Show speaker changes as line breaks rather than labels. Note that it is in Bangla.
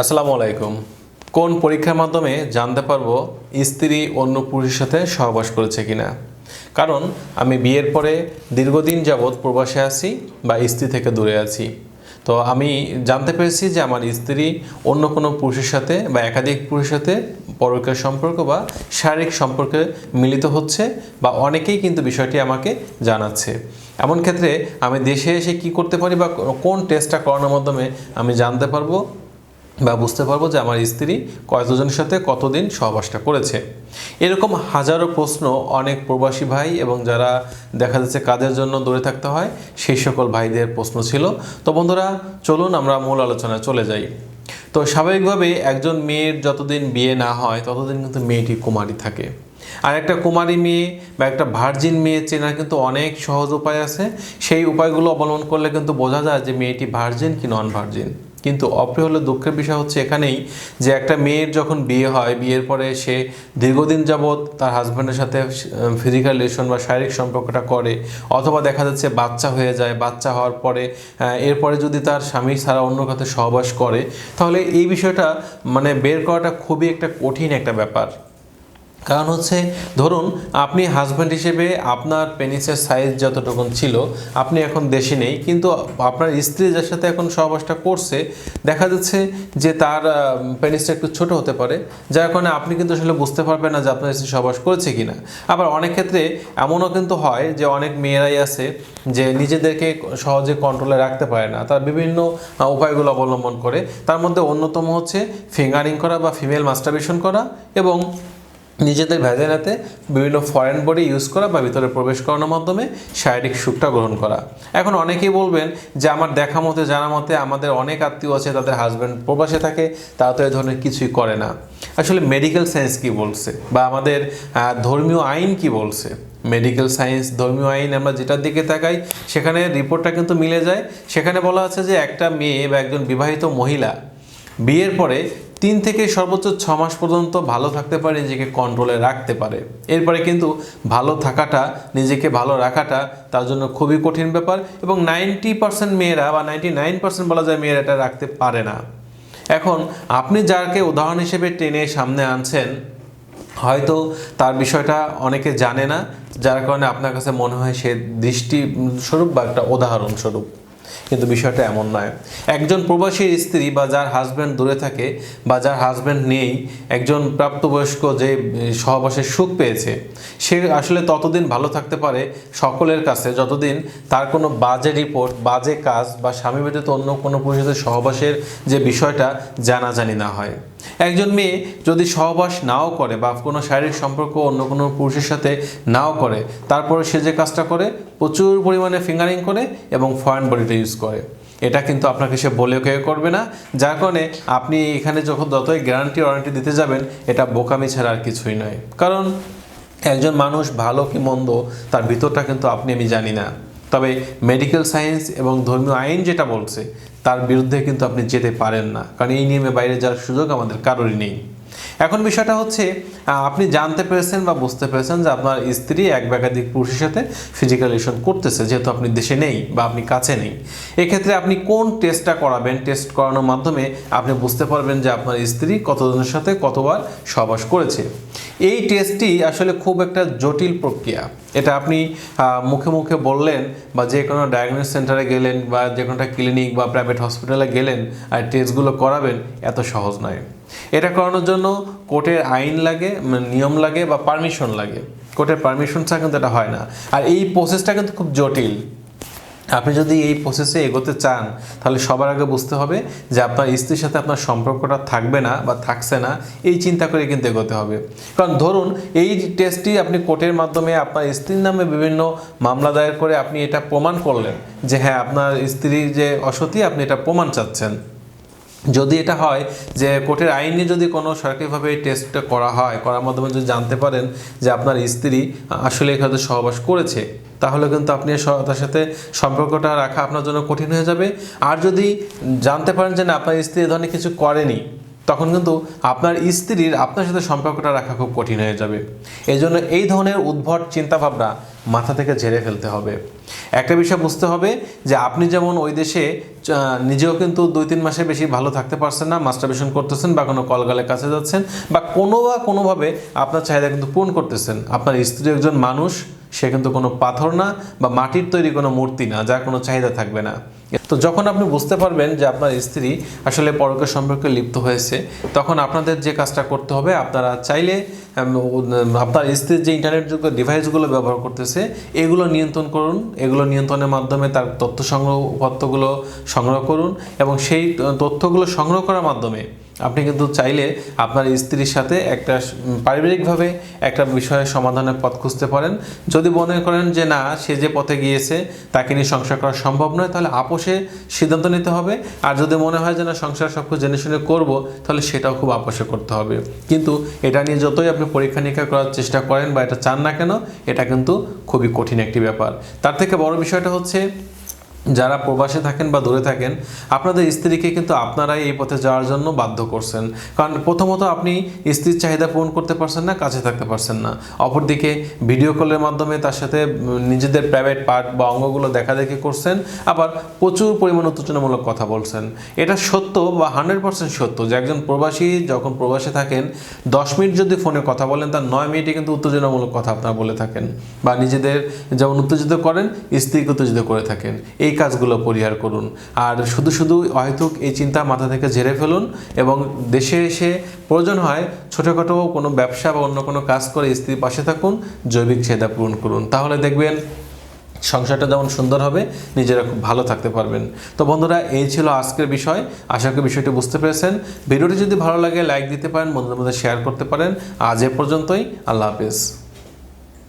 আসসালামু আলাইকুম। কোন পরীক্ষার মাধ্যমে জানতে পারব স্ত্রী অন্য পুরুষের সাথে সহবাস করেছে কিনা? কারণ আমি বিয়ের পরে দীর্ঘদিন যাবৎ প্রবাসে আছি বা স্ত্রী থেকে দূরে আছি। তো আমি জানতে পেরেছি যে আমার স্ত্রী অন্য কোনো পুরুষের সাথে বা একাধিক পুরুষের সাথে পরকীয় সম্পর্ক বা শারীরিক সম্পর্কে মিলিত হচ্ছে বা অনেকেই কিন্তু বিষয়টি আমাকে জানাচ্ছে। এমন ক্ষেত্রে আমি দেশে এসে কি করতে পারি বা কোন টেস্টটা করানোর মাধ্যমে আমি জানতে পারব? বা বুঝতে পারব যে আমার স্ত্রী কতজনের সাথে কতদিন সহবাসটা করেছে। এরকম হাজারো প্রশ্ন অনেক প্রবাসী ভাই এবং যারা দেখা যাচ্ছে কাজের জন্য দূরে থাকতে হয়, সেই সকল ভাইদের প্রশ্ন ছিল। তো বন্ধুরা, চলুন আমরা মূল আলোচনায় চলে যাই। তো স্বাভাবিকভাবে একজন মেয়ের যতদিন বিয়ে না হয়, ততদিন কিন্তু মেয়েটি কুমারী থাকে। আর একটা কুমারী মেয়ে বা একটা ভার্জিন মেয়ে চেনার কিন্তু অনেক সহজ উপায় আছে। সেই উপায়গুলো অবলম্বন করলে কিন্তু বোঝা যায় যে মেয়েটি ভার্জিন কি নন ভার্জিন কিন্তু অপ্রিয় হলে দুঃখের বিষয় হচ্ছে এখানেই যে একটা মেয়ের যখন বিয়ে হয়, বিয়ের পরে সে দীর্ঘদিন যাবৎ তার হাজব্যান্ডের সাথে ফিজিক্যাল রিলেশন বা শারীরিক সম্পর্কটা করে অথবা দেখা যাচ্ছে বাচ্চা হয়ে যায়, বাচ্চা হওয়ার পরে এরপরে যদি তার স্বামী ছাড়া অন্য কাছে সহবাস করে, তাহলে এই বিষয়টা মানে বের করাটা খুবই একটা কঠিন একটা ব্যাপার। কারণ হচ্ছে, ধরুন, আপনি হাজব্যান্ড হিসেবে আপনার পেনিসের সাইজ যতটুকু ছিল, আপনি এখন দেশে নেই, কিন্তু আপনার স্ত্রী যার সাথে এখন সহবাসটা করছে, দেখা যাচ্ছে যে তার পেনিসটা একটু ছোট হতে পারে, যার কারণে আপনি কিন্তু আসলে বুঝতে পারবেন না যে আপনার স্ত্রী সহবাস করেছে কিনা। আবার অনেক ক্ষেত্রে এমনও কিন্তু হয় যে অনেক মেয়েরাই আছে যে নিজেদেরকে সহজে কন্ট্রোলে রাখতে পারে না, তার বিভিন্ন উপায়গুলো অবলম্বন করে। তার মধ্যে অন্যতম হচ্ছে ফিঙ্গারিং করা বা ফিমেল মাস্টারবেশন করা এবং নিজেদের ভ্যাজাইনাতে বিভিন্ন ফরেন বডি ইউজ করা বা ভিতরে প্রবেশ করানোর মাধ্যমে শারীরিক সুখটা গ্রহণ করা। এখন অনেকেই বলবেন যে, আমার দেখা মতে, জানা মতে আমাদের অনেক আত্মীয় আছে, তাদের হাজব্যান্ড প্রবাসে থাকে, তারা তো এই ধরনের কিছুই করে না। আসলে মেডিকেল সায়েন্স কি বলছে? বা আমাদের ধর্মীয় আইন কি বলছে? মেডিকেল সায়েন্স ধর্মীয় আইন আমরা যেটার দিকে তাকাই, সেখানে রিপোর্টটা কিন্তু মিলে যায়। সেখানে বলা আছে যে, একটা মেয়ে বা একজন বিবাহিত মহিলা, বিয়ের পরে তিন থেকে সর্বোচ্চ ছ মাস পর্যন্ত ভালো থাকতে পারে, নিজেকে কন্ট্রোলে রাখতে পারে। এরপরে কিন্তু ভালো থাকাটা, নিজেকে ভালো রাখাটা তার জন্য খুবই কঠিন ব্যাপার এবং নাইনটি পার্সেন্ট মেয়েরা বা নাইনটি নাইন পার্সেন্ট বলা যায় মেয়েরা এটা রাখতে পারে না। এখন আপনি যাকে উদাহরণ হিসেবে টেনে সামনে আনছেন, হয়তো তার বিষয়টা অনেকে জানে না, যার কারণে আপনার কাছে মনে হয় সে দৃষ্টি স্বরূপ বা একটা উদাহরণ স্বরূপ কিন্তু বিষয়টা এমন নয়। একজন প্রবাসী স্ত্রী বা যার হাজব্যান্ড দূরে থাকে বা যার হাজব্যান্ড নেই, একজন প্রাপ্তবয়স্ক যে সহবাসের সুখ পেয়েছে, সে আসলে ততদিন ভালো থাকতে পারে সকলের কাছে, যতদিন তার কোনো বাজে রিপোর্ট বাজে কাজ বা স্বামী ব্যতীত অন্য কোনো পুরুষের সহবাসের যে বিষয়টা জানাজানি না হয়। একজন মেয়ে যদি সহবাস নাও করে বা কোনো শারীরিক সম্পর্ক অন্য কোনো পুরুষের সাথে নাও করে, তারপরে সে যে কাজটা করে, প্রচুর পরিমাণে ফিঙ্গারিং করে এবং ফরেন বডিটা ইউজ করে। এটা কিন্তু আপনাকে সে বলে কেউ করবে না। যার কারণে আপনি এখানে যখন যতই গ্যারান্টি ওয়ারেন্টি দিতে যাবেন, এটা বোকামি ছাড়া আর কিছুই নয়। কারণ একজন মানুষ ভালো কি মন্দ, তার ভিতরটা কিন্তু আপনি, আমি জানি না। তবে মেডিকেল সায়েন্স এবং ধর্মীয় আইন যেটা বলছে, তার বিরুদ্ধে কিন্তু আপনি যেতে পারেন না। কারণ এই নিয়মে বাইরে যাওয়ার সুযোগ আমাদের কারোরই নেই। এখন বিষয়টা হচ্ছে আপনি জানতে পেরেছেন বা বুঝতে পেরেছেন যে আপনার স্ত্রী এক একাধিক পুরুষের সাথে ফিজিক্যাল রিলেশন করতেছে, যেহেতু আপনি দেশে নেই বা আপনি কাছে নেই। এক্ষেত্রে আপনি কোন টেস্টটা করাবেন? টেস্ট করানোর মাধ্যমে আপনি বুঝতে পারবেন যে আপনার স্ত্রী কতজনের সাথে কতবার সহবাস করেছে। এই টেস্টটি আসলে খুব একটা জটিল প্রক্রিয়া। এটা আপনি মুখে মুখে বললেন বা যে কোনো ডায়াগনোস সেন্টারে গেলেন বা যে কোনো একটা ক্লিনিক বা প্রাইভেট হসপিটালে গেলেন আর টেস্টগুলো করাবেন, এত সহজ নয়। এটা করানোর জন্য কোর্টের আইন লাগে মানে নিয়ম লাগে বা পারমিশন লাগে। কোর্টের পারমিশন ছাড়া কিন্তু এটা হয় না। আর এই প্রসেসটা কিন্তু খুব জটিল। আপনি যদি এই প্রসেসে এগোতে চান, তাহলে সবার আগে বুঝতে হবে যে আপনার স্ত্রীর সাথে আপনার সম্পর্কটা থাকবে না বা থাকছে না, এই চিন্তা করে কিন্তু এগোতে হবে। কারণ ধরুন, এই টেস্টটি আপনি কোর্টের মাধ্যমে আপনার স্ত্রীর নামে বিভিন্ন মামলা দায়ের করে আপনি এটা প্রমাণ করলেন যে হ্যাঁ আপনার স্ত্রীর যে অসতি, আপনি এটা প্রমাণ চাচ্ছেন। যদি এটা হয় যে কোর্টের আইনে যদি কোনো সরকারিভাবে এই টেস্টটা করা হয়, করার মাধ্যমে যদি জানতে পারেন যে আপনার স্ত্রী আসলে এখানে সহবাস করেছে, তাহলে কিন্তু আপনি তার সাথে সম্পর্কটা রাখা আপনার জন্য কঠিন হয়ে যাবে। আর যদি জানতে পারেন যে না, আপনার স্ত্রী এ ধরনের কিছু করেনি তখন কিন্তু আপনার স্ত্রীর আপনার সাথে সম্পর্কটা রাখা খুব কঠিন হয়ে যাবে। এই জন্য এই ধরনের উদ্ভট চিন্তাভাবনা মাথা থেকে ঝেড়ে ফেলতে হবে। একটা বিষয় বুঝতে হবে যে আপনি যেমন ওই দেশে নিজেও কিন্তু দুই তিন মাসের বেশি ভালো থাকতে পারছেন না মাস্টারবেশন করতেছেন বা কোনো কলগালের কাছে যাচ্ছেন বা কোনো বা কোনোভাবে আপনার চাহিদা কিন্তু পূরণ করতেছেন। আপনার স্ত্রী একজন মানুষ সে কিন্তু কোনো পাথর না বা মাটির তৈরি কোনো মূর্তি না, যার কোনো চাহিদা থাকবে না। তো যখন আপনি বুঝতে পারবেন যে আপনার স্ত্রী আসলে পরকের সম্পর্কে লিপ্ত হয়েছে, তখন আপনাদের যে কাজটা করতে হবে, আপনারা চাইলে আপনার স্ত্রীর যে ইন্টারনেটযুক্ত ডিভাইসগুলো ব্যবহার করতেছে, এগুলো নিয়ন্ত্রণ করুন। এগুলো নিয়ন্ত্রণের মাধ্যমে তার তথ্য সংগ্রহ, উপাত্তগুলো সংগ্রহ করুন এবং সেই, তথ্যগুলো সংগ্রহ করার মাধ্যমে আপনি কিন্তু চাইলে আপনার স্ত্রীর সাথে একটা পারিবারিকভাবে একটা বিষয়ের সমাধানের পথ খুঁজতে পারেন। যদি মনে করেন যে না, সে যে পথে গিয়েছে, তাকে নিয়ে সংসার করা সম্ভব নয়, তাহলে আপোষে সিদ্ধান্ত নিতে হবে। আর যদি মনে হয় যে না, সংসার সব কিছু জেনে শুনে করব, তাহলে সেটাও খুব আপোষে করতে হবে। কিন্তু এটা নিয়ে যতই আপনি পরীক্ষা নিরীক্ষা করার চেষ্টা করেন বা এটা চান না কেন, এটা কিন্তু খুবই কঠিন একটি ব্যাপার। তার থেকে বড় বিষয়টা হচ্ছে যারা প্রবাসে থাকেন বা দূরে থাকেন, আপনাদের স্ত্রীকে কিন্তু আপনারাই এই পথে যাওয়ার জন্য বাধ্য করছেন। কারণ প্রথমত আপনি স্ত্রীর চাহিদা পূরণ করতে পারছেন না, কাছে থাকতে পারছেন না। অপরদিকে ভিডিও কলের মাধ্যমে তার সাথে নিজেদের প্রাইভেট পার্ট বা অঙ্গগুলো দেখাদেখি করছেন, আবার প্রচুর পরিমাণ উত্তেজনামূলক কথা বলছেন। এটা সত্য বা হান্ড্রেড পার্সেন্ট সত্য যে একজন প্রবাসী যখন প্রবাসে থাকেন, দশ মিনিট যদি ফোনে কথা বলেন, তার নয় মিনিটে কিন্তু উত্তেজনামূলক কথা আপনারা বলে থাকেন। বা নিজেদের যেমন উত্তেজিত করেন, স্ত্রীকে উত্তেজিত করে থাকেন। এই কাজগুলো পরিহার করুন। আর শুধু শুধু হয়তো এই চিন্তা মাথা থেকে ঝেড়ে ফেলুন এবং দেশে এসে প্রয়োজন হয় ছোটোখাটো কোনো ব্যবসা বা অন্য কোনো কাজ করে স্ত্রীর পাশে থাকুন, জৈবিক চাহিদা পূরণ করুন। তাহলে দেখবেন সংসারটা যেমন সুন্দর হবে, নিজেরা খুব ভালো থাকতে পারবেন। তো বন্ধুরা, এই ছিল আজকের বিষয়। আশা করি বিষয়টি বুঝতে পেরেছেন। ভিডিওটি যদি ভালো লাগে, লাইক দিতে পারেন, বন্ধুদের মধ্যে শেয়ার করতে পারেন। আজ এ পর্যন্তই। আল্লাহ হাফিজ।